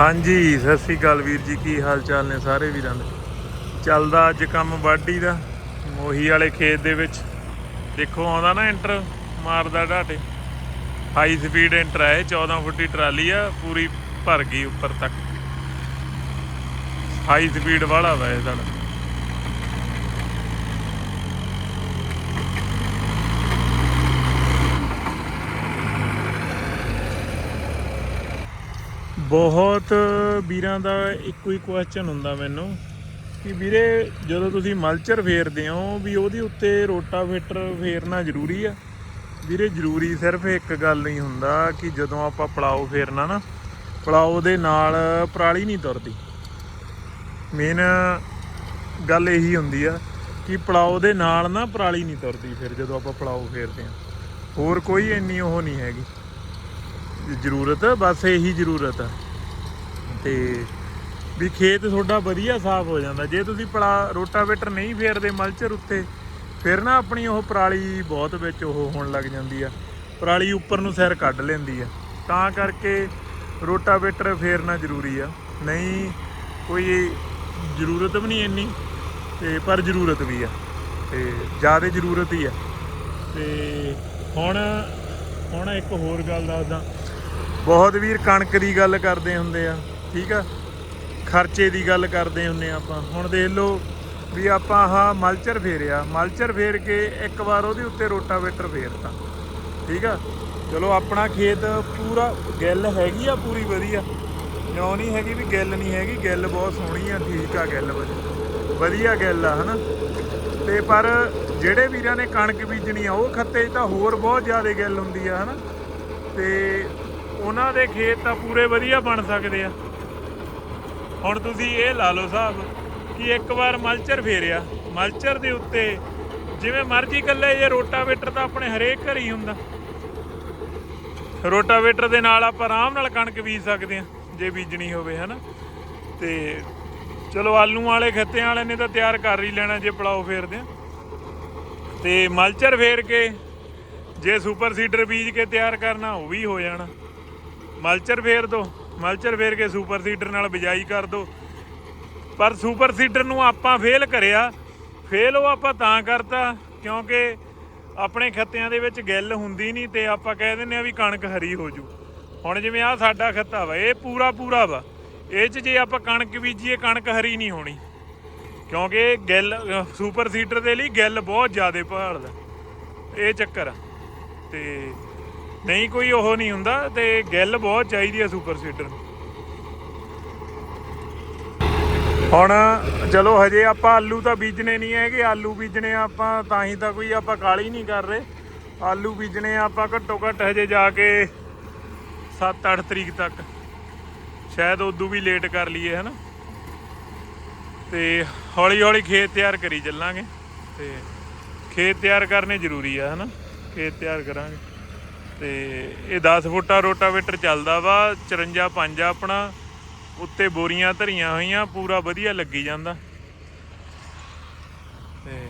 ਹਾਂਜੀ, ਸਤਿ ਸ੍ਰੀ ਅਕਾਲ ਵੀਰ ਜੀ, ਕੀ ਹਾਲ ਚਾਲ ਨੇ ਸਾਰੇ ਵੀਰਾਂ ਦੇ? ਚੱਲਦਾ ਅੱਜ ਕੰਮ ਵਾਢੀ ਦਾ, ਮੋਹੀ ਵਾਲੇ ਖੇਤ ਦੇ ਵਿੱਚ। ਦੇਖੋ, ਆਉਂਦਾ ਨਾ ਇੰਟਰ ਮਾਰਦਾ ਢਾਟੇ। ਹਾਈ ਸਪੀਡ ਇੰਟਰ ਹੈ 14 ਫੁੱਟੀ ਟਰਾਲੀ ਆ, ਪੂਰੀ ਭਰ ਗਈ ਉੱਪਰ ਤੱਕ। ਹਾਈ ਸਪੀਡ ਵਾਲਾ ਵਾ ਇਹ ਸਾਡਾ। ਬਹੁਤ ਵੀਰਾਂ ਦਾ ਇੱਕੋ ਹੀ ਕੁਐਸਚਨ ਹੁੰਦਾ ਮੈਨੂੰ ਕਿ ਵੀਰੇ ਜਦੋਂ ਤੁਸੀਂ ਮਲਚਰ ਫੇਰਦੇ ਹੋ ਵੀ ਉਹਦੇ ਉੱਤੇ ਰੋਟਾਵੇਟਰ ਫੇਰਨਾ ਜ਼ਰੂਰੀ ਆ? ਵੀਰੇ ਜ਼ਰੂਰੀ ਸਿਰਫ ਇੱਕ ਗੱਲ ਨਹੀਂ ਹੁੰਦਾ ਕਿ ਜਦੋਂ ਆਪਾਂ ਪਲਾਓ ਫੇਰਨਾ ਨਾ ਪਲਾਓ ਦੇ ਨਾਲ ਪਰਾਲੀ ਨਹੀਂ ਤੁਰਦੀ। ਮੇਨ ਗੱਲ ਇਹੀ ਹੁੰਦੀ ਆ ਕਿ ਪਲਾਓ ਦੇ ਨਾਲ ਨਾ ਪਰਾਲੀ ਨਹੀਂ ਤੁਰਦੀ ਫਿਰ ਜਦੋਂ ਆਪਾਂ ਪਲਾਓ ਫੇਰਦੇ ਆ ਹੋਰ ਕੋਈ ਇੰਨੀ ਉਹ ਨਹੀਂ ਹੈਗੀ। ਜ਼ਰੂਰਤ ਬਸ ਇਹੀ ਜ਼ਰੂਰਤ ਆ। ਤੇ ਵੀ ਖੇਤ ਤੁਹਾਡਾ ਵਧੀਆ ਸਾਫ਼ ਹੋ ਜਾਂਦਾ। ਜੇ ਤੁਸੀਂ ਪਲਾ ਰੋਟਾਵੇਟਰ ਨਹੀਂ ਫੇਰਦੇ ਮਲਚਰ ਉੱਤੇ, ਫਿਰ ਨਾ ਆਪਣੀ ਉਹ ਪਰਾਲੀ ਬਹੁਤ ਵਿੱਚ ਉਹ ਹੋਣ ਲੱਗ ਜਾਂਦੀ ਆ। ਪਰਾਲੀ ਉੱਪਰ ਨੂੰ ਸਿਰ ਕੱਢ ਲੈਂਦੀ ਆ। ਤਾਂ ਕਰਕੇ ਰੋਟਾਵੇਟਰ ਫੇਰਨਾ ਜ਼ਰੂਰੀ ਆ। ਨਹੀਂ, ਕੋਈ ਜ਼ਰੂਰਤ ਵੀ ਨਹੀਂ ਇੰਨੀ, ਤੇ ਪਰ ਜ਼ਰੂਰਤ ਵੀ ਆ। ਤੇ ਜ਼ਿਆਦਾ ਜ਼ਰੂਰਤ ਹੀ ਆ। ਤੇ ਹੁਣ ਹੁਣ ਇੱਕ ਹੋਰ ਗੱਲ ਦੱਸਦਾ। ਬਹੁਤ ਵੀਰ ਕਣਕ ਦੀ ਗੱਲ ਕਰਦੇ ਹੁੰਦੇ ਆ। ਠੀਕ ਆ? ਖਰਚੇ ਦੀ ਗੱਲ ਕਰਦੇ ਹੁੰਨੇ ਆ ਆਪਾਂ। ਹੁਣ ਦੇਖ ਲਓ ਵੀ ਆਪਾਂ ਆਹ ਮਲਚਰ ਫੇਰਿਆ। ਮਲਚਰ ਫੇਰ ਕੇ ਇੱਕ ਵਾਰ ਉਹਦੇ ਉੱਤੇ ਰੋਟਾਵੇਟਰ ਫੇਰਤਾ। ਠੀਕ ਆ? ਚਲੋ ਆਪਣਾ ਖੇਤ ਪੂਰਾ ਗਿੱਲ ਹੈਗੀ ਆ, ਪੂਰੀ ਵਧੀਆ। ਕਿਉਂ ਨਹੀਂ ਹੈਗੀ ਵੀ ਗਿੱਲ ਨਹੀਂ ਹੈਗੀ? ਗਿੱਲ ਬਹੁਤ ਸੋਹਣੀ ਆ, ਠੀਕ ਆ ਗਿੱਲ ਵਧੀਆ। ਵਧੀਆ ਗਿੱਲ ਆ, ਹਨਾ? ਤੇ ਪਰ ਜਿਹੜੇ ਵੀਰਾਂ ਨੇ ਕਣਕ ਬੀਜਣੀ ਆ, ਉਹ ਖੱਤੇ 'ਚ ਤਾਂ ਹੋਰ ਬਹੁਤ ਜ਼ਿਆਦਾ ਗਿੱਲ ਹੁੰਦੀ ਆ, ਹਨਾ? ਤੇ ਉਹਨਾਂ ਦੇ ਖੇਤ ਤਾਂ ਪੂਰੇ ਵਧੀਆ ਬਣ ਸਕਦੇ ਆ। ਹੁਣ ਤੁਸੀਂ ਇਹ ਲਾ ਲਓ ਸਾਹਿਬ ਕਿ ਇੱਕ ਵਾਰ ਮਲਚਰ ਫੇਰਿਆ। ਮਲਚਰ ਦੇ ਉੱਤੇ ਜਿਵੇਂ ਮਰਜ਼ੀ ਕੱਲੇ ਜੇ ਰੋਟਾਵੇਟਰ ਤਾਂ ਆਪਣੇ ਹਰੇਕ ਘਰ ਹੀ ਹੁੰਦਾ। ਰੋਟਾਵੇਟਰ ਦੇ ਨਾਲ ਆਪਾਂ ਆਰਾਮ ਨਾਲ ਕਣਕ ਬੀਜ ਸਕਦੇ ਆ ਜੇ ਬੀਜਣੀ ਹੋਵੇ, ਹਨਾ? ਤੇ ਚਲੋ ਆਲੂ ਵਾਲੇ ਖੱਤਿਆਂ ਵਾਲੇ ਨੇ ਤਾਂ ਤਿਆਰ ਕਰ ਹੀ ਲੈਣਾ ਜੇ ਪਲਾਓ ਫੇਰਦੇ ਆ ਤੇ ਮਲਚਰ ਫੇਰ ਕੇ ਜੇ ਸੁਪਰ ਸੀਡਰ ਬੀਜ ਕੇ ਤਿਆਰ ਕਰਨਾ, ਉਹ ਵੀ ਹੋ ਜਾਣਾ। ਮਲਚਰ ਫੇਰ ਦੋ। ਮਲਚਰ ਫੇਰ ਕੇ ਸੁਪਰ ਸੀਡਰ ਨਾਲ ਬਿਜਾਈ ਕਰ ਦੋ। ਪਰ ਸੁਪਰ ਸੀਡਰ ਨੂੰ ਆਪਾਂ ਫੇਲ ਕਰਿਆ। ਫੇਲ ਉਹ ਆਪਾਂ ਤਾਂ ਕਰਤਾ, ਕਿਉਂਕਿ ਆਪਣੇ ਖੱਤਿਆਂ ਦੇ ਵਿੱਚ ਗਿੱਲ ਹੁੰਦੀ ਨਹੀਂ ਤੇ ਆਪਾਂ ਕਹਿ ਦਿੰਦੇ ਆ ਵੀ ਕਣਕ ਹਰੀ ਹੋ ਜੂ। ਹੁਣ ਜਿਵੇਂ ਆ ਸਾਡਾ ਖੱਤਾ ਵਾ, ਇਹ ਪੂਰਾ ਪੂਰਾ ਵਾ। ਇਹ ਚ ਜੇ ਆਪਾਂ ਕਣਕ ਬੀਜੀਏ, ਕਣਕ ਹਰੀ ਨਹੀਂ ਹੋਣੀ। ਕਿਉਂਕਿ ਗਿੱਲ, ਅਹ ਸੁਪਰ ਸੀਡਰ ਦੇ ਲਈ ਗਿੱਲ ਬਹੁਤ ਜ਼ਿਆਦਾ ਭਾਲਦਾ। ਇਹ ਚੱਕਰ ਆ। ਤੇ ਨਹੀਂ, ਕੋਈ ਉਹ ਨਹੀਂ ਹੁੰਦਾ ਤੇ ਗਿੱਲ ਬਹੁਤ ਚਾਹੀਦੀ ਆ ਸੁਪਰ ਸੀਡਰ ਹੁਣ ਚਲੋ ਹਜੇ ਆਪਾਂ ਆਲੂ ਤਾਂ ਬੀਜਣੇ ਨਹੀਂ ਹੈਗੇ, ਆਲੂ ਬੀਜਣੇ ਆਪਾਂ ਤਾਂ ਹੀ ਤਾਂ ਕੋਈ ਆਪਾਂ ਕਾਲੀ ਨਹੀਂ ਕਰ ਰਹੇ। ਆਲੂ ਬੀਜਣੇ ਆਪਾਂ ਘੱਟੋ ਘੱਟ ਹਜੇ ਜਾ ਕੇ 7-8 ਤਰੀਕ ਤੱਕ। ਸ਼ਾਇਦ ਉਦੋਂ ਵੀ ਲੇਟ ਕਰ ਲਈਏ, ਹਨਾ? ਤੇ ਹੌਲੀ ਹੌਲੀ ਖੇਤ ਤਿਆਰ ਕਰੀ ਚੱਲਾਂਗੇ। ਤੇ ਖੇਤ ਤਿਆਰ ਕਰਨੇ ਜ਼ਰੂਰੀ ਆ, ਹਨਾ? ਖੇਤ ਤਿਆਰ ਕਰਾਂਗੇ। ਤੇ ਇਹ 10 ਫੁੱਟਾ ਰੋਟਾਵੇਟਰ ਚੱਲਦਾ ਵਾ 54 ਪੰਜ ਆਪਣਾ, ਉੱਤੇ ਬੋਰੀਆਂ ਧਰੀਆਂ ਹੋਈਆਂ, ਪੂਰਾ ਵਧੀਆ ਲੱਗੀ ਜਾਂਦਾ। ਤੇ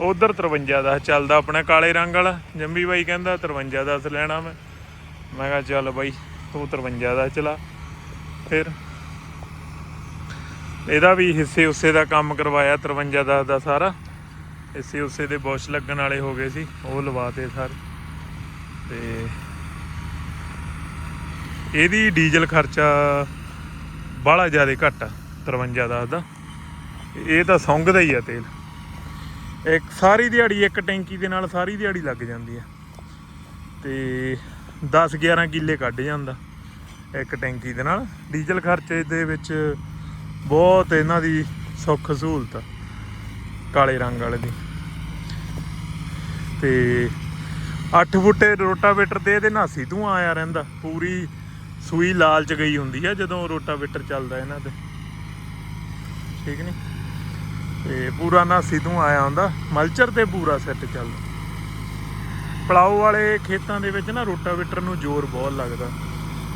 ਉਧਰ 53 ਦਾ ਚੱਲਦਾ ਆਪਣਾ ਕਾਲੇ ਰੰਗ ਵਾਲਾ ਜੰਬੀ ਬਾਈ ਕਹਿੰਦਾ 53 ਦਾ ਲੈਣਾ ਮੈਂ। ਮੈਂ ਕਿਹਾ ਚੱਲ ਬਾਈ, ਤੂੰ 53 ਦਾ ਚਲਾ, ਫਿਰ ਇਹਦਾ ਵੀ ਹਿੱਸੇ ਉਸੇ ਦਾ ਕੰਮ ਕਰਵਾਇਆ 53 ਦਾ ਦਾ ਸਾਰਾ। ਹਿੱਸੇ ਉਸੇ ਦੇ ਬੁਸ਼ ਲੱਗਣ ਵਾਲੇ ਹੋ ਗਏ ਸੀ, ਉਹ ਲਵਾਤੇ ਸਾਰੇ। ਤੇ ਇਹਦੀ ਡੀਜ਼ਲ ਖਰਚਾ ਬਾਹਲਾ ਜ਼ਿਆਦਾ ਘੱਟ ਆ 53 ਦਾ ਦਾ ਇਹ ਤਾਂ ਸੰਗਦਾ ਹੀ ਆ ਤੇਲ। ਇੱਕ ਸਾਰੀ ਦਿਹਾੜੀ, ਇੱਕ ਟੈਂਕੀ ਦੇ ਨਾਲ ਸਾਰੀ ਦਿਹਾੜੀ ਲੱਗ ਜਾਂਦੀ ਆ। ਤੇ 10 11 ਕਿੱਲੇ ਕੱਢ ਜਾਂਦਾ ਇੱਕ ਟੈਂਕੀ ਦੇ ਨਾਲ। ਡੀਜ਼ਲ ਖਰਚੇ ਦੇ ਵਿੱਚ ਬਹੁਤ ਇਹਨਾਂ ਦੀ ਸੁੱਖ ਸਹੂਲਤ ਆ, ਕਾਲੇ ਰੰਗ ਵਾਲੇ ਦੀ। ਤੇ 8 ਫੁੱਟੇ ਰੋਟਾਵੇਟਰ ਤੇ ਇਹਦੇ ਨਾਸੀ ਧੂਆਂ ਆਇਆ ਰਹਿੰਦਾ। ਪੂਰੀ ਸੂਈ ਲਾਲ ਚ ਗਈ ਹੁੰਦੀ ਆ ਜਦੋਂ ਰੋਟਾਵੇਟਰ ਚੱਲਦਾ ਇਹਨਾਂ ਤੇ। ਠੀਕ ਨਹੀਂ ਤੇ ਪੂਰਾ ਨਾਸੀ ਧੂਆਂ ਆਇਆ ਹੁੰਦਾ। ਮਲਚਰ ਤੇ ਪੂਰਾ ਸੈੱਟ ਚੱਲਦਾ। ਪਲਾਓ ਵਾਲੇ ਖੇਤਾਂ ਦੇ ਵਿੱਚ ਨਾ ਰੋਟਾਵੇਟਰ ਨੂੰ ਜ਼ੋਰ ਬਹੁਤ ਲੱਗਦਾ।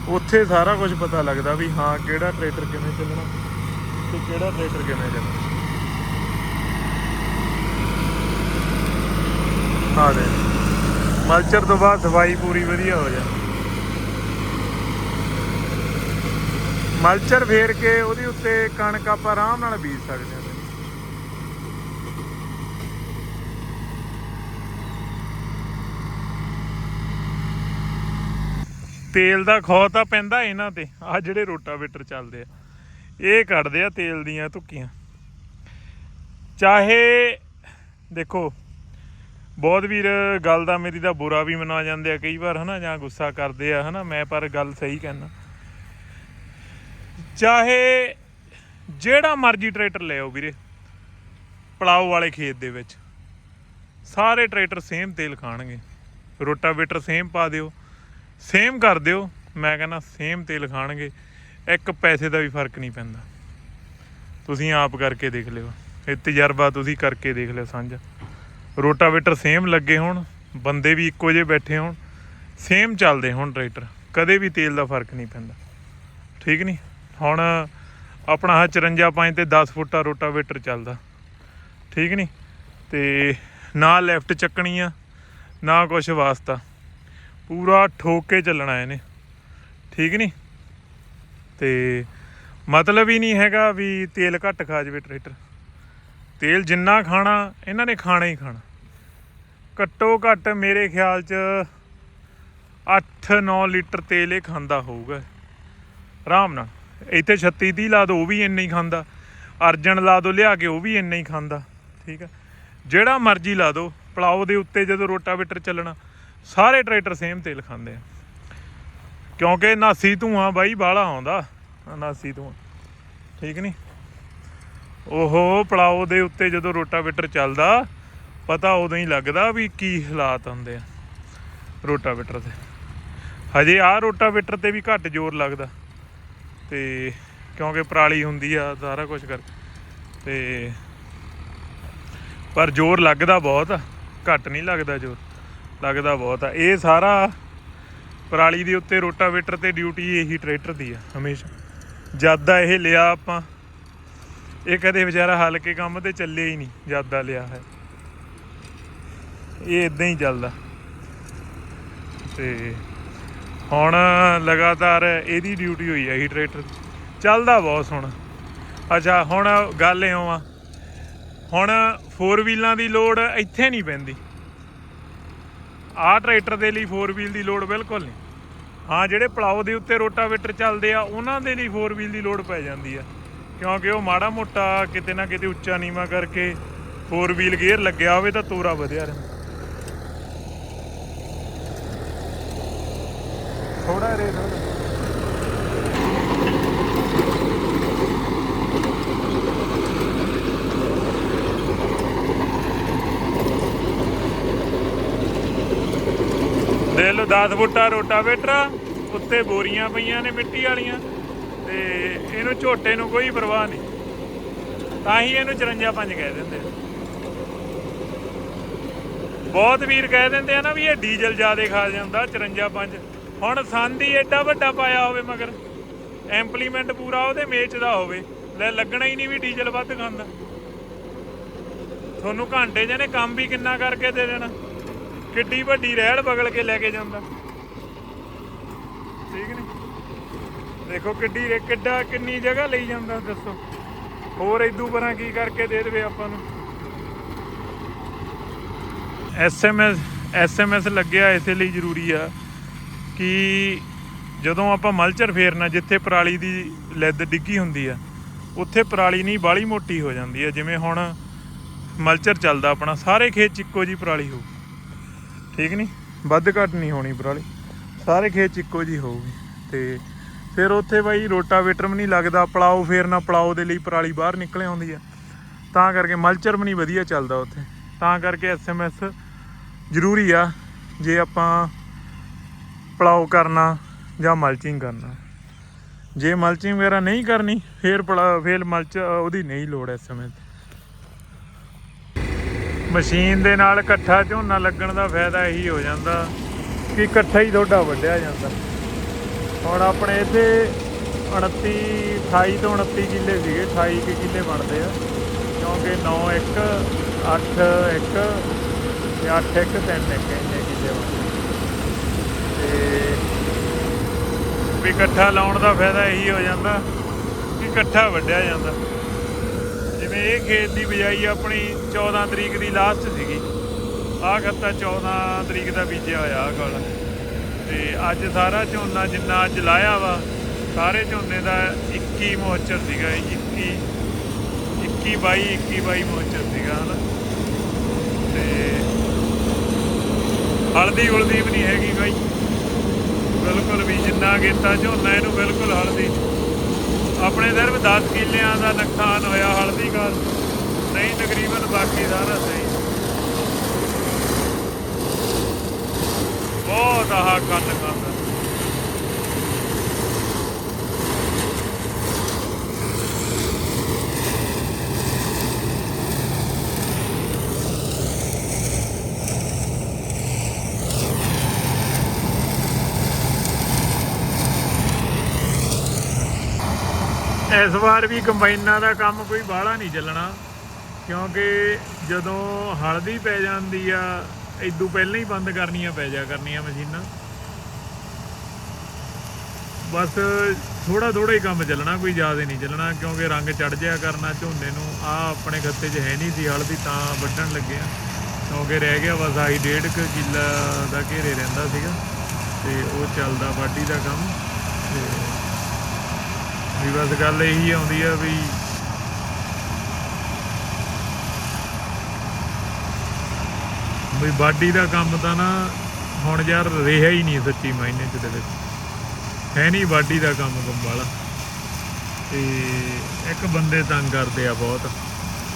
ਉੱਥੇ ਸਾਰਾ ਕੁਝ ਪਤਾ ਲੱਗਦਾ ਵੀ ਹਾਂ ਕਿਹੜਾ ਟਰੈਕਟਰ ਕਿਵੇਂ ਚੱਲਣਾ ਤੇ ਕਿਹੜਾ ਟਰੈਕਟਰ ਕਿਵੇਂ ਚੱਲਣਾ। ਆ ਦੇ ਮਲਚਰ ਤੋਂ ਬਾਅਦ ਸਫ਼ਾਈ ਪੂਰੀ ਵਧੀਆ ਹੋ ਜਾਂਦੀ ਮਲਚਰ ਫੇਰ ਕੇ ਉਹਦੇ ਉੱਤੇ ਕਣਕ ਆਪਾਂ ਆਰਾਮ ਨਾਲ ਬੀਜ ਸਕਦੇ ਹਾਂ। ਤੇਲ ਦਾ ਖੌ ਤਾਂ ਪੈਂਦਾ ਇਹਨਾਂ ਤੇ ਆ ਜਿਹੜੇ ਰੋਟਾਵੇਟਰ ਚੱਲਦੇ ਆ, ਇਹ ਕੱਢਦੇ ਆ ਤੇਲ ਦੀਆਂ ਧੁੱਕੀਆਂ। ਚਾਹੇ ਦੇਖੋ ਬਹੁਤ ਵੀਰ, ਗੱਲ ਦਾ ਮੇਰੀ ਦਾ ਬੁਰਾ ਵੀ ਮਨਾ ਜਾਂਦੇ ਆ ਕਈ ਵਾਰ, ਹਨਾ, ਜਾਂ ਗੁੱਸਾ ਕਰਦੇ ਆ, ਹਨਾ, ਮੈਂ ਪਰ ਗੱਲ ਸਹੀ ਕਹਿੰਦਾ। ਚਾਹੇ ਜਿਹੜਾ ਮਰਜ਼ੀ ਟਰੈਕਟਰ ਲੈ ਵੀਰੇ, ਪਲਾਓ ਵਾਲੇ ਖੇਤ ਦੇ ਵਿੱਚ। ਸਾਰੇ ਟਰੈਕਟਰ ਸੇਮ ਤੇਲ ਖਾਣਗੇ। ਰੋਟਾਵੇਟਰ ਸੇਮ ਪਾ ਦਿਓ ਸੇਮ ਕਰ ਦਿਓ, ਮੈਂ ਕਹਿੰਦਾ ਸੇਮ ਤੇਲ ਖਾਣਗੇ। ਇੱਕ ਪੈਸੇ ਦਾ ਵੀ ਫ਼ਰਕ ਨਹੀਂ ਪੈਂਦਾ। ਤੁਸੀਂ ਆਪ ਕਰਕੇ ਦੇਖ ਲਿਓ। ਇਹ ਤਜਰਬਾ ਤੁਸੀਂ ਕਰਕੇ ਦੇਖ ਲਿਓ, ਸਾਂਝਾ। ਰੋਟਾਵੇਟਰ ਸੇਮ ਲੱਗੇ ਹੋਣ, ਬੰਦੇ ਵੀ ਇੱਕੋ ਜਿਹੇ ਬੈਠੇ ਹੋਣ, ਸੇਮ ਚੱਲਦੇ ਹੋਣ ਟਰੈਕਟਰ, ਕਦੇ ਵੀ ਤੇਲ ਦਾ ਫ਼ਰਕ ਨਹੀਂ ਪੈਂਦਾ। ਠੀਕ ਨਹੀਂ ਹੁਣ ਆਪਣਾ ਆਹ 54 ਪੰਜ ਤੇ 10 ਫੁੱਟਾ ਰੋਟਾਵੇਟਰ ਚੱਲਦਾ। ਠੀਕ ਨਹੀਂ ਤੇ ਨਾ ਲੈਫਟ ਚੱਕਣੀ ਆ, ਨਾ ਕੁਛ ਵਾਸਤਾ। ਪੂਰਾ ਠੋਕ ਕੇ ਚੱਲਣਾ ਇਹਨੇ। ਠੀਕ ਨਹੀਂ ਤੇ ਮਤਲਬ ਹੀ ਨਹੀਂ ਹੈਗਾ ਵੀ ਤੇਲ ਘੱਟ ਖਾ ਜਾਵੇ ਟਰੈਕਟਰ। ਤੇਲ ਜਿੰਨਾ ਖਾਣਾ, ਇਹਨਾਂ ਨੇ ਖਾਣਾ ਹੀ ਖਾਣਾ। ਘੱਟੋ ਘੱਟ ਮੇਰੇ ਖਿਆਲ ਚ 8-9 ਲੀਟਰ ਤੇਲ ਇਹ ਖਾਂਦਾ ਹੋਊਗਾ। ਆਰਾਮ ਨਾਲ। ਇੱਥੇ 36 30 ਲਾ ਦੋ, ਉਹ ਵੀ ਇੰਨਾ ਹੀ ਖਾਂਦਾ। ਅਰਜਨ ਲਾ ਦੋ, ਲਿਆ ਕੇ ਉਹ ਵੀ ਇੰਨਾ ਹੀ ਖਾਂਦਾ। ਠੀਕ ਹੈ ਜਿਹੜਾ ਮਰਜ਼ੀ ਲਾ ਦੋ। ਪਲਾਓ ਦੇ ਉੱਤੇ ਜਦੋਂ ਰੋਟਾਵੇਟਰ ਚੱਲਣਾ, ਸਾਰੇ ਟਰੈਕਟਰ ਸੇਮ ਤੇਲ ਖਾਂਦੇ ਆ। ਕਿਉਂਕਿ ਨਾਸੀ ਧੂਆਂ ਬਾਈ ਬਾਹਲਾ ਆਉਂਦਾ। ਨਾਸੀ ਧੂਆਂ। ਠੀਕ ਨਹੀਂ ਉਹ ਪਲਾਓ ਦੇ ਉੱਤੇ ਜਦੋਂ ਰੋਟਾਵੇਟਰ ਚੱਲਦਾ, ਪਤਾ ਉਦੋਂ ਹੀ ਲੱਗਦਾ ਵੀ ਕੀ ਹਾਲਾਤ ਹੁੰਦੇ ਆ ਰੋਟਾਵੇਟਰ ਦੇ। ਹਜੇ ਆਹ ਰੋਟਾਵੇਟਰ ਤੇ ਵੀ ਘੱਟ ਜ਼ੋਰ ਲੱਗਦਾ। ਤੇ ਕਿਉਂਕਿ ਪਰਾਲੀ ਹੁੰਦੀ ਆ, ਸਾਰਾ ਕੁਝ ਕਰ, ਤੇ ਪਰ ਜ਼ੋਰ ਲੱਗਦਾ ਬਹੁਤ ਆ, ਘੱਟ ਨਹੀਂ ਲੱਗਦਾ ਜ਼ੋਰ, ਲੱਗਦਾ ਬਹੁਤ ਆ। ਇਹ ਸਾਰਾ ਪਰਾਲੀ ਦੇ ਉੱਤੇ ਰੋਟਾਵੇਟਰ ਤੇ ਡਿਊਟੀ ਇਹੀ ਟਰੈਕਟਰ ਦੀ ਆ, ਹਮੇਸ਼ਾ। ਜਦ ਦਾ ਇਹ ਲਿਆ ਆਪਾਂ ਇਹ ਕਦੇ ਵਿਚਾਰਾ ਹਲਕੇ ਕੰਮ ਤੇ ਚੱਲੇ ਹੀ ਨਹੀਂ ਜਦ ਲਿਆ ਹੈ। ਇਹ ਇਦਾਂ ਹੀ ਚੱਲਦਾ। ਤੇ ਹੁਣ ਲਗਾਤਾਰ ਇਹਦੀ ਡਿਊਟੀ ਹੋਈ ਹੈ ਇਹ ਟਰੈਕਟਰ ਚੱਲਦਾ ਬਹੁਤ ਸੋਹਣਾ ਅੱਛਾ, ਹੁਣ ਗੱਲ ਇਉਂ ਆ। ਹੁਣ 4 ਵੀਲਾਂ ਦੀ ਲੋਡ ਇੱਥੇ ਨਹੀਂ ਪੈਂਦੀ। ਆਹ ਟਰੈਕਟਰ ਦੇ ਲਈ 4 ਵੀਲ ਦੀ ਲੋਡ ਬਿਲਕੁਲ ਨਹੀਂ। ਹਾਂ, ਜਿਹੜੇ ਪਲਾਓ ਦੇ ਉੱਤੇ ਰੋਟਾਵੇਟਰ ਚੱਲਦੇ ਆ, ਉਹਨਾਂ ਦੇ ਲਈ 4 ਵੀਲ ਦੀ ਲੋਡ ਪੈ ਜਾਂਦੀ ਆ। ਕਿਉਂਕਿ ਉਹ ਮਾੜਾ ਮੋਟਾ ਕਿਤੇ ਨਾ ਕਿਤੇ ਉੱਚਾ ਨੀਵਾ ਕਰਕੇ ਫੋਰ ਵੀਲ ਗੇਅਰ ਲੱਗਿਆ ਹੋਵੇ ਤਾਂ ਤੋਰਾ ਵਧਿਆ ਰਹਿੰਦਾ ਥੋੜਾ ਰੇਟ ਦੇ ਲੋ 10 ਫੁੱਟਾ ਰੋਟਾਵੇਟਰ, ਉੱਤੇ ਬੋਰੀਆਂ ਪਈਆਂ ਨੇ ਮਿੱਟੀ ਵਾਲੀਆਂ ਤੇ ਇਹਨੂੰ ਝੋਟੇ ਨੂੰ ਕੋਈ ਪਰਵਾਹ ਨਹੀਂ। ਤਾਂ ਹੀ ਇਹਨੂੰ 54 ਪੰਜ ਕਹਿ ਦਿੰਦੇ ਆ। ਬਹੁਤ ਵੀਰ ਕਹਿ ਦਿੰਦੇ ਆ ਨਾ ਵੀ ਇਹ ਡੀਜ਼ਲ ਜ਼ਿਆਦਾ ਖਾ ਜਾਂਦਾ 54 ਪੰਜ। ਹੁਣ ਸੰਦ ਹੀ ਐਡਾ ਵੱਡਾ ਪਾਇਆ ਹੋਵੇ ਮਗਰ ਐਂਪਲੀਮੈਂਟ ਪੂਰਾ ਉਹਦੇ ਮੇਚ ਦਾ ਹੋਵੇ, ਲੈ ਲੱਗਣਾ ਹੀ ਨਹੀਂ ਵੀ ਡੀਜ਼ਲ ਵੱਧ ਖਾਂਦਾ। ਤੁਹਾਨੂੰ ਘੰਟੇ ਜਿਹਨੇ ਕੰਮ ਵੀ ਕਿੰਨਾ ਕਰਕੇ ਦੇ ਦੇਣਾ। ਕਿੱਡੀ ਵੱਡੀ ਰਹਿੜ ਬਗਲ ਕੇ ਲੈ ਕੇ ਜਾਂਦਾ। ਠੀਕ ਨਹੀਂ ਦੇਖੋ ਕਿੱਡੀ ਕਿੱਡਾ ਕਿੰਨੀ ਜਗ੍ਹਾ ਲਈ ਜਾਂਦਾ, ਦੱਸੋ। ਹੋਰ ਇਦੂ ਪਰਾਂ ਕੀ ਕਰਕੇ ਦੇ ਦੇਵੇ ਆਪਾਂ ਨੂੰ? ਐਸਐਮਐਸ ਐਸਐਮਐਸ ਲੱਗਿਆ ਇਸੇ ਲਈ ਜ਼ਰੂਰੀ ਆ ਕਿ ਜਦੋਂ ਆਪਾਂ ਮਲਚਰ ਫੇਰਨਾ, ਜਿੱਥੇ ਪਰਾਲੀ ਦੀ ਲੈਦ ਡਿੱਗੀ ਹੁੰਦੀ ਆ, ਉੱਥੇ ਪਰਾਲੀ ਨਹੀਂ, ਬਾਲੀ ਮੋਟੀ ਹੋ ਜਾਂਦੀ ਆ। ਜਿਵੇਂ ਹੁਣ ਮਲਚਰ ਚੱਲਦਾ ਆਪਣਾ, ਸਾਰੇ ਖੇਤ 'ਚ ਇੱਕੋ ਜੀ ਪਰਾਲੀ ਹੋਊ। ਠੀਕ ਨਹੀਂ ਵੱਧ ਘੱਟ ਨਹੀਂ ਹੋਣੀ ਪਰਾਲੀ। ਸਾਰੇ ਖੇਤ 'ਚ ਇੱਕੋ ਜੀ ਹੋਊਗੀ। ਤੇ ਫਿਰ ਉੱਥੇ ਬਾਈ ਰੋਟਾਵੇਟਰ ਵੀ ਨਹੀਂ ਲੱਗਦਾ, ਪਲਾਓ ਫੇਰਨਾ ਪਲਾਓ ਦੇ ਲਈ ਪਰਾਲੀ ਬਾਹਰ ਨਿਕਲ ਆਉਂਦੀ ਆ। ਤਾਂ ਕਰਕੇ ਮਲਚਰ ਵੀ ਨਹੀਂ ਵਧੀਆ ਚੱਲਦਾ ਉੱਥੇ। ਤਾਂ ਕਰਕੇ ਐਸਐਮਐਸ ਜ਼ਰੂਰੀ ਆ, ਜੇ ਆਪਾਂ ਪਲਾਓ ਕਰਨਾ ਜਾਂ ਮਲਚਿੰਗ ਕਰਨਾ। ਜੇ ਮਲਚਿੰਗ ਵਗੈਰਾ ਨਹੀਂ ਕਰਨੀ, ਫੇਰ ਪਲਾ, ਫੇਰ ਮਲਚ ਉਹਦੀ ਨਹੀਂ ਲੋੜ ਐਸਐਮਐਸ ਮਸ਼ੀਨ ਦੇ ਨਾਲ ਇਕੱਠਾ ਝੋਨਾ ਲੱਗਣ ਦਾ ਫਾਇਦਾ ਇਹੀ ਹੋ ਜਾਂਦਾ ਕਿ ਇਕੱਠਾ ਹੀ ਤੁਹਾਡਾ ਵੱਢਿਆ ਜਾਂਦਾ। ਹੁਣ ਆਪਣੇ ਇੱਥੇ 29 28 ਤੋਂ 29 ਕਿੱਲੇ ਸੀਗੇ 28 ਕੁ ਕਿੱਲੇ ਬਣਦੇ ਆ। ਕਿਉਂਕਿ 9 1 8 1 ਤੇ 8 1 3 1 ਇੰਨੇ ਕਿੱਲੇ ਬਣਦੇ ਤੇ ਵੀ ਇਕੱਠਾ ਲਾਉਣ ਦਾ ਫਾਇਦਾ ਇਹੀ ਹੋ ਜਾਂਦਾ ਕਿ ਇਕੱਠਾ ਵੱਢਿਆ ਜਾਂਦਾ। ਜਿਵੇਂ ਇਹ ਖੇਤ ਦੀ ਬਿਜਾਈ ਆਪਣੀ 14 ਤਰੀਕ ਦੀ ਲਾਸਟ ਸੀਗੀ। ਆਹ ਖੱਤਾ 14 ਤਰੀਕ ਦਾ ਬੀਜਿਆ ਹੋਇਆ ਆਹ ਕੋਲ। ਤੇ ਅੱਜ ਸਾਰਾ ਝੋਨਾ ਜਿੰਨਾ ਅੱਜ ਲਾਇਆ ਵਾ, ਸਾਰੇ ਝੋਨੇ ਦਾ 21 ਮੋਚਰ ਸੀਗਾ 21 21 22 21 22 ਮੋਚਰ ਸੀਗਾ, ਹਨਾ? ਤੇ ਹਲਦੀ ਹੁਲਦੀ ਵੀ ਨਹੀਂ ਹੈਗੀ ਬਾਈ। ਬਿਲਕੁਲ ਵੀ ਜਿੰਨਾ ਕੀਤਾ ਝੋਨਾ, ਇਹਨੂੰ ਬਿਲਕੁਲ ਹਲਦੀ। ਆਪਣੇ ਸਿਰਫ 10 ਕਿੱਲਿਆਂ ਦਾ ਨੁਕਸਾਨ ਹੋਇਆ ਹਲਦੀ ਕਾਲ ਨਹੀਂ, ਤਕਰੀਬਨ ਬਾਕੀ ਸਾਰਾ ਸਹੀ। ਬਹੁਤ ਆਹ ਕੰਨ ਕਰਦਾ। ਇਸ ਵਾਰ ਵੀ ਕੰਬਾਈਨਾਂ ਦਾ ਕੰਮ ਕੋਈ ਬਾਹਲਾ ਨਹੀਂ ਚੱਲਣਾ, ਕਿਉਂਕਿ ਜਦੋਂ ਹਲਦੀ ਪੈ ਜਾਂਦੀ ਆ ਇਦੋਂ ਪਹਿਲਾਂ ਹੀ ਬੰਦ ਕਰਨੀਆਂ ਪੈ ਜਾ ਕਰਨੀਆਂ ਮਸ਼ੀਨਾਂ। ਬਸ ਥੋੜਾ ਥੋੜਾ ਹੀ ਕੰਮ ਚੱਲਣਾ, ਕੋਈ ਜ਼ਿਆਦਾ ਨਹੀਂ ਚੱਲਣਾ, ਕਿਉਂਕਿ ਰੰਗ ਚੜ ਜਾਇਆ ਕਰਨਾ ਝੋਨੇ ਨੂੰ। ਆ ਆਪਣੇ ਖੱਤੇ 'ਚ ਹੈ ਨਹੀਂ ਸੀ ਹਲਦੀ, ਤਾਂ ਵੱਢਣ ਲੱਗਿਆ ਕਿਉਂਕਿ ਰਹਿ ਗਿਆ ਬਸ ਆਹੀ ਡੇਢ ਕੁ ਕਿੱਲਾ ਦਾ ਘੇਰੇ ਰਹਿੰਦਾ ਸੀਗਾ। ਤੇ ਉਹ ਚੱਲਦਾ ਵਾਢੀ ਦਾ ਕੰਮ। ਤੇ ਵੀ ਬਸ ਗੱਲ ਇਹੀ ਆਉਂਦੀ ਆ ਵੀ ਵੀ ਬਾਡੀ ਦਾ ਕੰਮ ਤਾਂ ਨਾ ਹੁਣ ਯਾਰ ਰਿਹਾ ਹੀ ਨਹੀਂ ਸੱਚੀ ਮਾਇਨੇ ਚ ਦੇ ਵਿੱਚ ਹੈ ਨਹੀਂ ਬਾਡੀ ਦਾ ਕੰਮ ਕੰਮ ਵਾਲਾ ਤੇ ਇੱਕ ਬੰਦੇ ਤੰਗ ਕਰਦੇ ਆ ਬਹੁਤ।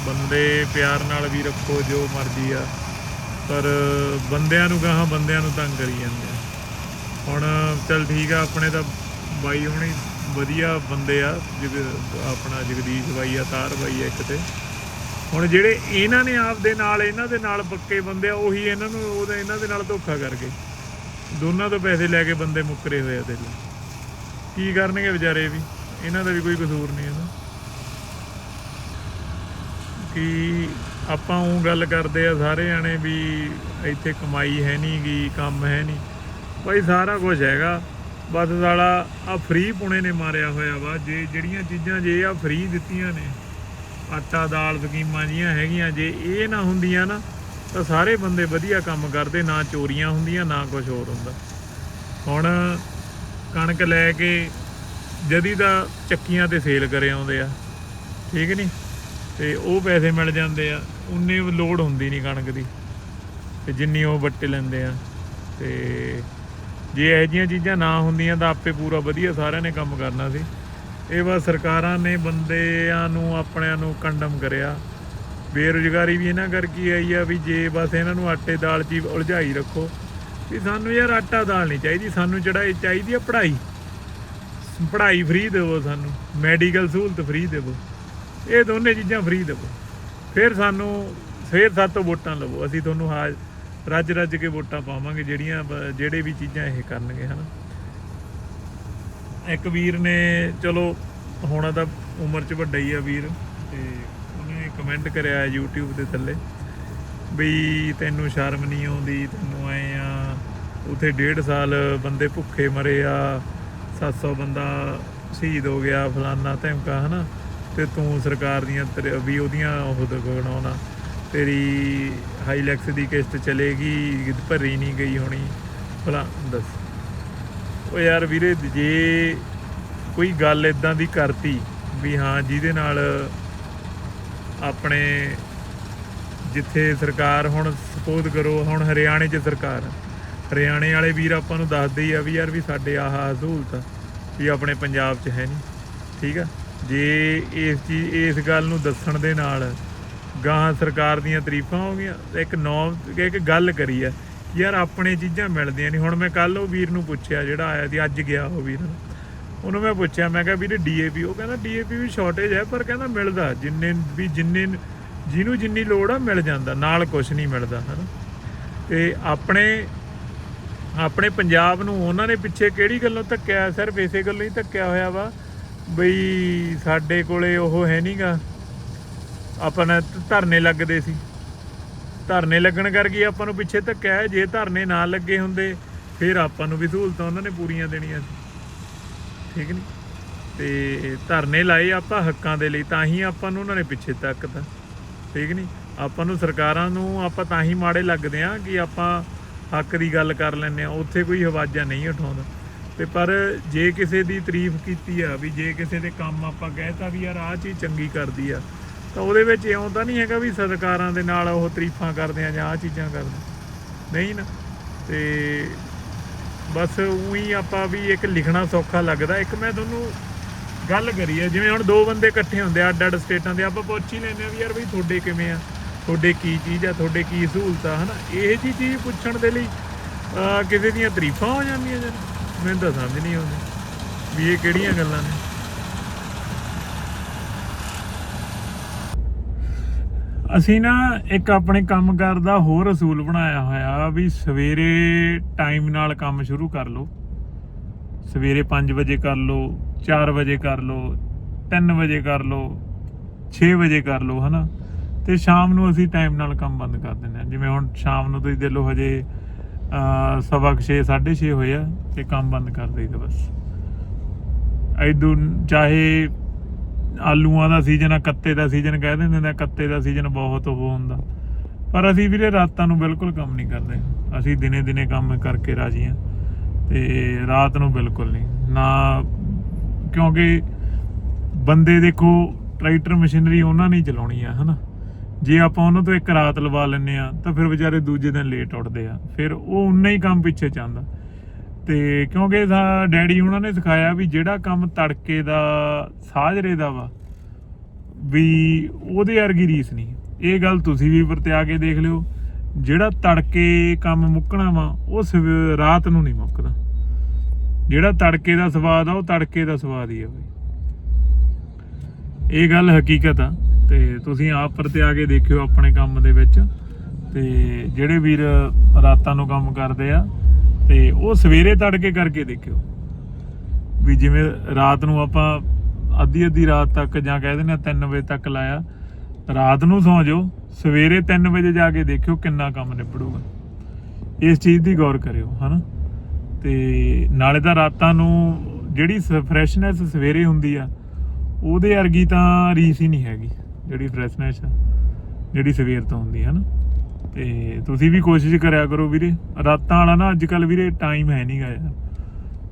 ਬੰਦੇ ਪਿਆਰ ਨਾਲ ਵੀ ਰੱਖੋ ਜੋ ਮਰਜ਼ੀ ਆ। ਪਰ ਬੰਦਿਆਂ ਨੂੰ ਗਾਹਾਂ ਬੰਦਿਆਂ ਨੂੰ ਤੰਗ ਕਰੀ ਜਾਂਦੇ ਆ। ਹੁਣ ਚਲ ਠੀਕ ਆ, ਆਪਣੇ ਤਾਂ ਬਾਈ ਹੁਣੀ ਵਧੀਆ ਬੰਦੇ ਆ। ਜਗ ਆਪਣਾ ਜਗਦੀਸ਼ ਬਾਈ ਆ, ਤਾਰ ਬਾਈ ਆ ਇੱਕ ਤੇ। ਹੁਣ ਜਿਹੜੇ ਇਹਨਾਂ ਨੇ ਆਪਦੇ ਨਾਲ, ਇਹਨਾਂ ਦੇ ਨਾਲ ਪੱਕੇ ਬੰਦੇ ਆ, ਉਹੀ ਇਹਨਾਂ ਨੂੰ, ਉਹਦਾ, ਇਹਨਾਂ ਦੇ ਨਾਲ ਧੋਖਾ ਕਰਕੇ ਦੋਨਾਂ ਤੋਂ ਪੈਸੇ ਲੈ ਕੇ ਬੰਦੇ ਮੁੱਕਰੇ ਹੋਏ ਆ ਤੇ ਕੀ ਕਰਨਗੇ ਵਿਚਾਰੇ ਵੀ? ਇਹਨਾਂ ਦਾ ਵੀ ਕੋਈ ਕਸੂਰ ਨਹੀਂ ਇਹਦਾ। ਕਿ ਆਪਾਂ ਉਹ ਗੱਲ ਕਰਦੇ ਆ ਸਾਰੇ ਜਾਣੇ ਵੀ ਇੱਥੇ ਕਮਾਈ ਹੈ ਨਹੀਂ ਗੀ, ਕੰਮ ਹੈ ਨਹੀਂ। ਭਾਈ ਸਾਰਾ ਕੁਝ ਹੈਗਾ। ਬਸ ਸਾਲਾ ਆ ਫ੍ਰੀ ਪੁਣੇ ਨੇ ਮਾਰਿਆ ਹੋਇਆ ਵਾ। ਜੇ ਜਿਹੜੀਆਂ ਚੀਜ਼ਾਂ ਜੇ ਆ ਫ੍ਰੀ ਦਿੱਤੀਆਂ ਨੇ ਆਟਾ, ਦਾਲ ਸਕੀਮਾਂ ਜੀਆਂ ਹੈਗੀਆਂ, ਜੇ ਇਹ ਨਾ ਹੁੰਦੀਆਂ ਨਾ, ਤਾਂ ਸਾਰੇ ਬੰਦੇ ਵਧੀਆ ਕੰਮ ਕਰਦੇ, ਨਾ ਚੋਰੀਆਂ ਹੁੰਦੀਆਂ, ਨਾ ਕੁਝ ਹੋਰ ਹੁੰਦਾ। ਹੁਣ ਕਣਕ ਲੈ ਕੇ ਜਦੀ ਦਾ ਚੱਕੀਆਂ ਤੇ ਸੇਲ ਕਰੇ ਆਉਂਦੇ ਆ, ਠੀਕ ਨਹੀਂ ਤੇ ਉਹ ਪੈਸੇ ਮਿਲ ਜਾਂਦੇ ਆ, ਉਨੇ ਲੋਡ ਹੁੰਦੀ ਨਹੀਂ ਕਣਕ ਦੀ। ਤੇ ਜਿੰਨੀ ਉਹ ਵੱਟੇ ਲੈਂਦੇ ਆ, ਤੇ ਜੇ ਇਹੋ ਜਿਹੀਆਂ ਚੀਜ਼ਾਂ ਨਾ ਹੁੰਦੀਆਂ, ਤਾਂ ਆਪੇ ਪੂਰਾ ਵਧੀਆ ਸਾਰਿਆਂ ਨੇ ਕੰਮ ਕਰਨਾ ਸੀ। ਇਹ ਬਸ ਸਰਕਾਰਾਂ ਨੇ ਬੰਦਿਆਂ ਨੂੰ, ਆਪਣਿਆਂ ਨੂੰ ਕੰਡਮ ਕਰਿਆ। ਬੇਰੁਜ਼ਗਾਰੀ ਵੀ ਇਹਨਾਂ ਕਰਕੇ ਆਈ ਆ ਵੀ ਜੇ ਬਸ ਇਹਨਾਂ ਨੂੰ ਆਟੇ ਦਾਲ 'ਚ ਉਲਝਾਈ ਰੱਖੋ, ਵੀ ਸਾਨੂੰ ਯਾਰ ਆਟਾ ਦਾਲ ਨਹੀਂ ਚਾਹੀਦੀ, ਸਾਨੂੰ ਚੜਾਈ ਚਾਹੀਦੀ ਆ ਪੜ੍ਹਾਈ। ਪੜ੍ਹਾਈ ਫ੍ਰੀ ਦੇਵੋ ਸਾਨੂੰ, ਮੈਡੀਕਲ ਸਹੂਲਤ ਫ੍ਰੀ ਦੇਵੋ, ਇਹ ਦੋਨੇ ਚੀਜ਼ਾਂ ਫ੍ਰੀ ਦੇਵੋ। ਫਿਰ ਸਾਨੂੰ, ਫਿਰ ਸਾਤੋਂ ਵੋਟਾਂ ਲਵੋ, ਅਸੀਂ ਤੁਹਾਨੂੰ ਹਾਜ ਰੱਜ ਰੱਜ ਕੇ ਵੋਟਾਂ ਪਾਵਾਂਗੇ ਜਿਹੜੀਆਂ, ਜਿਹੜੇ ਵੀ ਚੀਜ਼ਾਂ ਇਹ ਕਰਨਗੇ, ਹਨਾ। ਇੱਕ ਵੀਰ ਨੇ, ਚਲੋ ਹੁਣ ਤਾਂ ਉਮਰ 'ਚ ਵੱਡਾ ਹੀ ਆ ਵੀਰ, ਤੇ ਉਹਨੇ ਕਮੈਂਟ ਕਰਿਆ YouTube ਦੇ ਥੱਲੇ ਬਈ ਤੈਨੂੰ ਸ਼ਰਮ ਨਹੀਂ ਆਉਂਦੀ, ਤੈਨੂੰ ਐ ਆ, ਉਥੇ ਡੇਢ ਸਾਲ ਬੰਦੇ ਭੁੱਖੇ ਮਰੇ ਆ 700 ਬੰਦਾ ਸ਼ਹੀਦ ਹੋ ਗਿਆ, ਫਲਾਨਾ ਧਮਕਾ, ਹਨਾ? ਤੇ ਤੂੰ ਸਰਕਾਰ ਦੀਆਂ ਤੇਰੇ- ਵੀ ਉਹਦੀਆਂ ਉਹ ਦਿਖਾਉਣਾ ਤੇਰੀ ਹਾਈਲੈਕਸ ਦੀ ਕਿਸ਼ਤ ਚਲੇਗੀ, ਭਰੀ ਨਹੀਂ ਗਈ ਹੋਣੀ, ਭਲਾ ਦੱਸ। ਉਹ ਯਾਰ ਵੀਰੇ, ਜੇ ਕੋਈ ਗੱਲ ਇਦਾਂ ਦੀ ਕਰਤੀ ਵੀ ਹਾਂ, ਜਿਹਦੇ ਨਾਲ ਆਪਣੇ ਜਿੱਥੇ ਸਰਕਾਰ ਹੁਣ ਸਪੋਜ਼ ਕਰੋ, ਹੁਣ ਹਰਿਆਣੇ 'ਚ ਸਰਕਾਰ ਹਰਿਆਣੇ ਵਾਲੇ ਵੀਰ ਆਪਾਂ ਨੂੰ ਦੱਸਦੇ ਹੀ ਆ ਵੀ ਯਾਰ ਵੀ ਸਾਡੇ ਆਹ ਸਹੂਲਤ ਵੀ ਆਪਣੇ ਪੰਜਾਬ 'ਚ ਹੈ ਨਹੀਂ। ਠੀਕ ਆ? ਜੇ ਇਸ ਚੀਜ਼, ਇਸ ਗੱਲ ਨੂੰ ਦੱਸਣ ਦੇ ਨਾਲ ਗਾਹਾਂ ਸਰਕਾਰ ਦੀਆਂ ਤਾਰੀਫਾਂ ਹੋ ਗਈਆਂ, ਇੱਕ ਨੌ, ਇੱਕ ਗੱਲ ਕਰੀ ਆ ਯਾਰ ਆਪਣੇ ਚੀਜ਼ਾਂ ਮਿਲਦੀਆਂ ਨਹੀਂ। ਹੁਣ ਮੈਂ ਕੱਲ ਉਹ ਵੀਰ ਨੂੰ ਪੁੱਛਿਆ, ਜਿਹੜਾ ਆਇਆ ਸੀ, ਅੱਜ ਗਿਆ ਉਹ ਵੀਰ। ਉਹਨੂੰ ਮੈਂ ਪੁੱਛਿਆ, ਮੈਂ ਕਿਹਾ ਵੀਰੇ ਡੀਏਪੀ ਉਹ ਕਹਿੰਦਾ ਡੀਏਪੀ ਵੀ ਸ਼ਾਰਟੇਜ ਹੈ, ਪਰ ਕਹਿੰਦਾ ਮਿਲਦਾ। ਜਿੰਨੇ ਵੀ ਜਿੰਨੇ ਜਿਹਨੂੰ ਜਿੰਨੀ ਲੋੜ ਆ, ਮਿਲ ਜਾਂਦਾ। ਨਾਲ ਕੁਝ ਨਹੀਂ ਮਿਲਦਾ, ਹਨਾ। ਤੇ ਆਪਣੇ ਆਪਣੇ ਪੰਜਾਬ ਨੂੰ ਉਹਨਾਂ ਨੇ ਪਿੱਛੇ ਕਿਹੜੀ ਗੱਲੋਂ ਧੱਕਿਆ? ਸਿਰਫ ਇਸੇ ਗੱਲੋਂ ਹੀ ਧੱਕਿਆ ਹੋਇਆ ਵਾ ਬਈ ਸਾਡੇ ਕੋਲੇ ਉਹ ਹੈ ਨਹੀਂਗਾ ਆਪਣਾ ਧਰਨੇ ਲੱਗਦੇ ਸੀ। ਧਰਨੇ ਲੱਗਣ ਕਰਕੇ ਆਪਾਂ ਨੂੰ ਪਿੱਛੇ ਧੱਕਿਆ ਹੈ, ਜੇ ਧਰਨੇ ਨਾ ਲੱਗੇ ਹੁੰਦੇ, ਫਿਰ ਆਪਾਂ ਨੂੰ ਵੀ ਸਹੂਲਤਾਂ ਉਹਨਾਂ ਨੇ ਪੂਰੀਆਂ ਦੇਣੀਆਂ ਸੀ। ਠੀਕ ਨਹੀਂ ਤੇ ਧਰਨੇ ਲਾਏ ਆਪਾਂ ਹੱਕਾਂ ਦੇ ਲਈ, ਤਾਂ ਹੀ ਆਪਾਂ ਨੂੰ ਉਹਨਾਂ ਨੇ ਪਿੱਛੇ ਤੱਕਤਾ ਠੀਕ ਨਹੀਂ ਆਪਾਂ ਨੂੰ ਸਰਕਾਰਾਂ ਨੂੰ ਆਪਾਂ ਤਾਂ ਹੀ ਮਾੜੇ ਲੱਗਦੇ ਆ ਕਿ ਆਪਾਂ ਹੱਕ ਦੀ ਗੱਲ ਕਰ ਲੈਂਦੇ ਆ ਉੱਥੇ ਕੋਈ ਆਵਾਜ਼ਾਂ ਨਹੀਂ ਉਠਾਉਂਦਾ। ਤੇ ਪਰ ਜੇ ਕਿਸੇ ਦੀ ਤਾਰੀਫ ਕੀਤੀ ਆ ਵੀ ਜੇ ਕਿਸੇ ਦੇ ਕੰਮ ਆਪਾਂ ਕਹਿਤਾ ਵੀ ਯਾਰ ਆਹ ਚੀਜ਼ ਚੰਗੀ ਕਰਦੀ ਆ ਤਾਂ ਉਹਦੇ ਵਿੱਚ ਇਉਂ ਤਾਂ ਨਹੀਂ ਹੈਗਾ ਵੀ ਸਰਕਾਰਾਂ ਦੇ ਨਾਲ ਉਹ ਤਰੀਫਾਂ ਕਰਦੇ ਆ ਜਾਂ ਆਹ ਚੀਜ਼ਾਂ ਕਰਦੇ ਨਹੀਂ ਨਾ। ਤੇ ਬਸ ਉਹੀ ਆਪਾਂ ਵੀ ਇੱਕ ਲਿਖਣਾ ਸੌਖਾ ਲੱਗਦਾ। ਇੱਕ ਮੈਂ ਤੁਹਾਨੂੰ ਗੱਲ ਕਰੀ ਹੈ ਜਿਵੇਂ ਹੁਣ ਦੋ ਬੰਦੇ ਇਕੱਠੇ ਹੁੰਦੇ ਆ ਅੱਡ ਅੱਡ ਸਟੇਟਾਂ ਦੇ, ਆਪਾਂ ਪੁੱਛ ਹੀ ਲੈਂਦੇ ਆ ਵੀ ਯਾਰ ਬਈ ਤੁਹਾਡੇ ਕਿਵੇਂ ਆ? ਤੁਹਾਡੇ ਕੀ ਚੀਜ਼ ਆ? ਤੁਹਾਡੇ ਕੀ ਸਹੂਲਤ? ਸਹੂਲਤਾਂ ਹਨਾ? ਇਹ ਜੀ ਚੀਜ਼ ਪੁੱਛਣ ਦੇ ਲਈ ਕਿਸੇ ਦੀਆਂ ਤਾਰੀਫਾਂ ਹੋ ਜਾਂਦੀਆਂ ਜਨ ਮੈਨੂੰ ਤਾਂ ਸਮਝ ਨਹੀਂ ਆਉਂਦੀ ਵੀ ਇਹ ਕਿਹੜੀਆਂ ਗੱਲਾਂ ਨੇ। ਅਸੀਂ ਨਾ ਇੱਕ ਆਪਣੇ ਕੰਮ ਦਾ ਹੋਰ ਅਸੂਲ ਬਣਾਇਆ ਹੋਇਆ ਵੀ ਸਵੇਰੇ ਟਾਈਮ ਨਾਲ ਕੰਮ ਸ਼ੁਰੂ ਕਰ ਲਓ। ਸਵੇਰੇ 5 ਵਜੇ ਕਰ ਲਓ 4 ਵਜੇ ਕਰ ਲਓ 3 ਵਜੇ ਕਰ ਲਓ 6 ਵਜੇ ਕਰ ਲਓ ਹਨਾ? ਤੇ ਸ਼ਾਮ ਨੂੰ ਅਸੀਂ ਟਾਈਮ ਨਾਲ ਕੰਮ ਬੰਦ ਕਰ ਦਿੰਦੇ ਹਾਂ। ਜਿਵੇਂ ਹੁਣ ਸ਼ਾਮ ਨੂੰ ਤੁਸੀਂ ਦੇ ਲਓ ਹਜੇ ਅਹ, ਸਵਾ 6 6:30 ਹੋਏ ਆ ਤੇ ਕੰਮ ਬੰਦ ਕਰ ਦਈਦਾ ਬਸ। ਐਦੂ ਚਾਹੇ ਆਲੂਆਂ ਦਾ ਸੀਜ਼ਨ ਆ, ਕੱਤੇ ਦਾ ਸੀਜ਼ਨ ਕਹਿ ਦਿੰਦੇ ਨੇ, ਕੱਤੇ ਦਾ ਸੀਜ਼ਨ ਬਹੁਤ ਉਹ ਹੁੰਦਾ। ਪਰ ਅਸੀਂ ਵੀਰੇ ਰਾਤਾਂ ਨੂੰ ਬਿਲਕੁਲ ਕੰਮ ਨਹੀਂ ਕਰਦੇ। ਅਸੀਂ ਦਿਨੇ ਦਿਨੇ ਕੰਮ ਕਰਕੇ ਰਾਜੀ ਆ। ਤੇ ਰਾਤ ਨੂੰ ਬਿਲਕੁਲ ਨਹੀਂ। ਨਾ, ਕਿਉਂਕਿ ਬੰਦੇ ਦੇਖੋ, ਟਰੈਕਟਰ ਮਸ਼ੀਨਰੀ ਉਹਨਾਂ ਨੇ ਚਲਾਉਣੀ ਆ, ਹਨਾ? ਜੇ ਆਪਾਂ ਉਹਨਾਂ ਤੋਂ ਇੱਕ ਰਾਤ ਲਵਾ ਲੈਨੇ ਆ, ਤਾਂ ਫਿਰ ਵਿਚਾਰੇ ਦੂਜੇ ਦਿਨ ਲੇਟ ਉੱਠਦੇ ਆ। ਫਿਰ ਉਹ ਉਨਾ ਹੀ ਕੰਮ ਪਿੱਛੇ ਚਾਹੁੰਦਾ ਤੇ ਕਿਉਂਕਿ ਸਾ ਡੈਡੀ ਉਹਨਾਂ ਨੇ ਸਿਖਾਇਆ ਵੀ ਜਿਹੜਾ ਕੰਮ ਤੜਕੇ ਦਾ, ਸਾਜਰੇ ਦਾ ਵਾ, ਵੀ ਉਹਦੇ ਵਰਗੀ ਰੀਸ ਨਹੀਂ। ਇਹ ਗੱਲ ਤੁਸੀਂ ਵੀ ਵਰਤਿਆ ਕੇ ਦੇਖ ਲਿਓ। ਜਿਹੜਾ ਤੜਕੇ ਕੰਮ ਮੁੱਕਣਾ ਵਾ, ਉਹ ਸਵੇ- ਰਾਤ ਨੂੰ ਨਹੀਂ ਮੁੱਕਦਾ। ਜਿਹੜਾ ਤੜਕੇ ਦਾ ਸਵਾਦ ਆ, ਉਹ ਤੜਕੇ ਦਾ ਸਵਾਦ ਹੀ ਆ ਬਈ। ਇਹ ਗੱਲ ਹਕੀਕਤ ਆ, ਤੇ ਤੁਸੀਂ ਆਪ ਵਰਤਿਆ ਕੇ ਦੇਖਿਓ ਆਪਣੇ ਕੰਮ ਦੇ ਵਿੱਚ। ਤੇ ਜਿਹੜੇ ਵੀਰ ਰਾਤਾਂ ਨੂੰ ਕੰਮ ਕਰਦੇ ਆ ਤੇ ਉਹ ਸਵੇਰੇ ਤੜਕੇ ਕਰਕੇ ਦੇਖਿਓ। ਵੀ ਜਿਵੇਂ ਰਾਤ ਨੂੰ ਆਪਾਂ ਅੱਧੀ ਅੱਧੀ ਰਾਤ ਤੱਕ ਜਾਂ ਕਹਿ ਦਿੰਦੇ ਆ 3 ਵਜੇ ਤੱਕ ਲਾਇਆ, ਰਾਤ ਨੂੰ ਸੌਂ ਜਾਓ, ਸਵੇਰੇ 3 ਵਜੇ ਜਾ ਕੇ ਦੇਖਿਓ ਕਿੰਨਾ ਕੰਮ ਨਿਬੜੂਗਾ। ਇਸ ਚੀਜ਼ ਦੀ ਗੌਰ ਕਰਿਓ, ਹਨਾ? ਤੇ ਨਾਲੇ ਤਾਂ ਰਾਤਾਂ ਨੂੰ ਜਿਹੜੀ ਫਰੈਸ਼ਨੈਸ ਸਵੇਰੇ ਹੁੰਦੀ ਆ, ਉਹਦੇ ਵਰਗੀ ਤਾਂ ਰੀਸ ਹੀ ਨਹੀਂ ਹੈਗੀ, ਜਿਹੜੀ ਫਰੈਸ਼ਨੈਸ ਜਿਹੜੀ ਸਵੇਰ ਤੋਂ ਹੁੰਦੀ ਹੈ ਨਾ ਤੇ ਤੁਸੀਂ ਵੀ ਕੋਸ਼ਿਸ਼ ਕਰਿਆ ਕਰੋ ਵੀਰੇ। ਰਾਤਾਂ ਵਾਲਾ ਨਾ ਅੱਜ ਕੱਲ ਵੀਰੇ ਟਾਈਮ ਹੈ ਨਹੀਂਗਾ ਯਾਰ।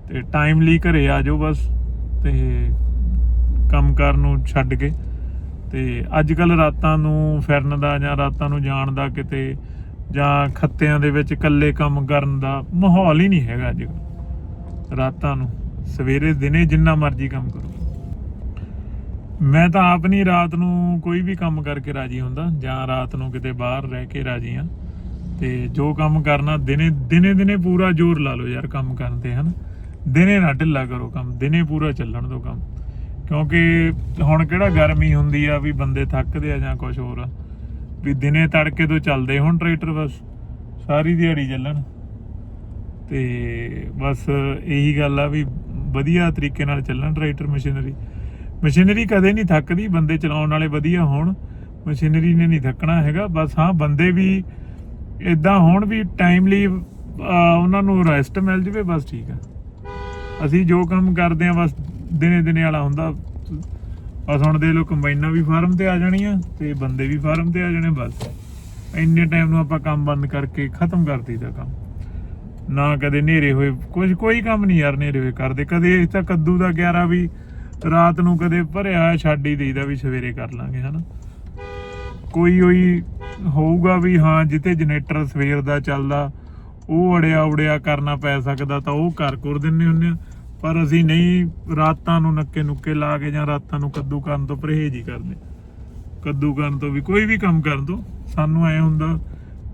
ਤੇ ਟਾਈਮ ਲਈ ਘਰੇ ਆ ਜਾਓ ਬਸ ਤੇ ਕੰਮ ਕਰਨ ਨੂੰ ਛੱਡ ਕੇ। ਤੇ ਅੱਜ ਕੱਲ ਰਾਤਾਂ ਨੂੰ ਫਿਰਨ ਦਾ ਜਾਂ ਰਾਤਾਂ ਨੂੰ ਜਾਣ ਦਾ ਕਿਤੇ ਜਾਂ ਖੱਤਿਆਂ ਦੇ ਵਿੱਚ ਇਕੱਲੇ ਕੰਮ ਕਰਨ ਦਾ ਮਾਹੌਲ ਹੀ ਨਹੀਂ ਹੈਗਾ ਅੱਜ ਕੱਲ੍ਹ। ਰਾਤਾਂ ਨੂੰ ਸਵੇਰੇ ਦਿਨੇ ਜਿੰਨਾ ਮਰਜ਼ੀ ਕੰਮ ਕਰੋ। ਮੈਂ ਤਾਂ ਆਪ ਨਹੀਂ ਰਾਤ ਨੂੰ ਕੋਈ ਵੀ ਕੰਮ ਕਰਕੇ ਰਾਜੀ ਹੁੰਦਾ, ਜਾਂ ਰਾਤ ਨੂੰ ਕਿਤੇ ਬਾਹਰ ਰਹਿ ਕੇ ਰਾਜੀ ਆ ਤੇ ਜੋ ਕੰਮ ਕਰਨਾ, ਦਿਨੇ ਦਿਨੇ ਦਿਨੇ ਪੂਰਾ ਜ਼ੋਰ ਲਾ ਲਓ ਯਾਰ ਕੰਮ ਕਰਨ ਤੇ, ਹਨ? ਦਿਨੇ ਨਾ ਢਿੱਲਾ ਕਰੋ ਕੰਮ, ਦਿਨੇ ਪੂਰਾ ਚੱਲਣ ਦਿਓ ਕੰਮ। ਕਿਉਂਕਿ ਹੁਣ ਕਿਹੜਾ ਗਰਮੀ ਹੁੰਦੀ ਆ ਵੀ ਬੰਦੇ ਥੱਕਦੇ ਆ ਜਾਂ ਕੁਝ ਹੋਰ ਆ। ਵੀ ਦਿਨੇ ਤੜਕੇ ਤੋਂ ਚੱਲਦੇ ਹੁਣ ਟਰੈਕਟਰ ਬਸ, ਸਾਰੀ ਦਿਹਾੜੀ ਚੱਲਣ। ਤੇ ਬਸ ਇਹੀ ਗੱਲ ਆ ਵੀ ਵਧੀਆ ਤਰੀਕੇ ਨਾਲ ਚੱਲਣ ਟਰੈਕਟਰ ਮਸ਼ੀਨਰੀ। ਮਸ਼ੀਨਰੀ ਕਦੇ ਨਹੀਂ ਥੱਕਦੀ, ਬੰਦੇ ਚਲਾਉਣ ਵਾਲੇ ਵਧੀਆ ਹੋਣ। ਮਸ਼ੀਨਰੀ ਨੇ ਨਹੀਂ ਥੱਕਣਾ ਹੈਗਾ, ਬਸ ਹਾਂ, ਬੰਦੇ ਵੀ ਇਦਾਂ ਹੋਣ ਵੀ ਟਾਈਮਲੀ ਉਹਨਾਂ ਨੂੰ ਰੈਸਟ ਮਿਲ ਜਵੇ, ਬਸ ਠੀਕ ਆ। ਅਸੀਂ ਜੋ ਕੰਮ ਕਰਦੇ ਆ ਬਸ ਦਿਨੇ ਦਿਨੇ ਵਾਲਾ ਹੁੰਦਾ। ਬਸ ਹੁਣ ਦੇ ਲੋ ਕੰਬਾਈਨਾਂ ਵੀ ਫਾਰਮ ਤੇ ਆ ਜਾਣੀਆਂ ਤੇ ਬੰਦੇ ਵੀ ਫਾਰਮ ਤੇ ਆ ਜਾਣੇ, ਬਸ। ਇੰਨੇ ਟਾਈਮ ਨੂੰ ਆਪਾਂ ਕੰਮ ਬੰਦ ਕਰਕੇ ਖਤਮ ਕਰ ਦਈਦਾ ਕੰਮ। ਨਾ ਕਦੇ ਨੇਰੇ ਹੋਏ, ਕੁਝ ਕੋਈ ਕੰਮ ਨਹੀਂ ਯਾਰ ਨੇਰੇ ਹੋਏ ਕਰਦੇ। ਕਦੇ ਇਸ ਤਾਂ ਕੱਦੂ ਦਾ 11 ਵੀ ਰਾਤ ਨੂੰ ਕਦੇ ਭਰਿਆ ਹੋਇਆ ਛੱਡ ਹੀ ਦੇਈਦਾ ਵੀ ਸਵੇਰੇ ਕਰ ਲਾਂਗੇ, ਹਨਾ? ਕੋਈ ਹੋਈ ਹੋਊਗਾ ਵੀ ਹਾਂ, ਜਿੱਥੇ ਜਨਰੇਟਰ ਸਵੇਰ ਦਾ ਚੱਲਦਾ, ਉਹ ਅੜਿਆ ਉੜਿਆ ਕਰਨਾ ਪੈ ਸਕਦਾ ਤਾਂ ਉਹ ਕਰ ਕਰ ਦਿੰਨੇ ਹੁੰਨੇ ਆ। ਪਰ ਅਸੀਂ ਨਹੀਂ ਰਾਤਾਂ ਨੂੰ ਨੱਕੇ ਨੁੱਕੇ ਲਾ ਕੇ ਜਾਂ ਰਾਤਾਂ ਨੂੰ ਕੱਦੂ ਕਰਨ ਤੋਂ ਪਰਹੇਜ਼ ਹੀ ਕਰਦੇ। ਕੱਦੂ ਕਰਨ ਤੋਂ ਵੀ ਕੋਈ ਵੀ ਕੰਮ ਕਰਨ ਤੋਂ ਸਾਨੂੰ ਐ ਹੁੰਦਾ,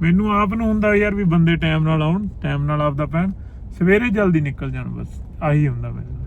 ਮੈਨੂੰ ਆਪ ਨੂੰ ਹੁੰਦਾ ਯਾਰ ਵੀ ਬੰਦੇ ਟਾਈਮ ਨਾਲ ਆਉਣ ਟਾਈਮ ਨਾਲ ਆਪਦਾ ਪੈਣ, ਸਵੇਰੇ ਜਲਦੀ ਨਿਕਲ ਜਾਣ ਬਸ, ਆਹੀ ਹੁੰਦਾ ਮੈਨੂੰ।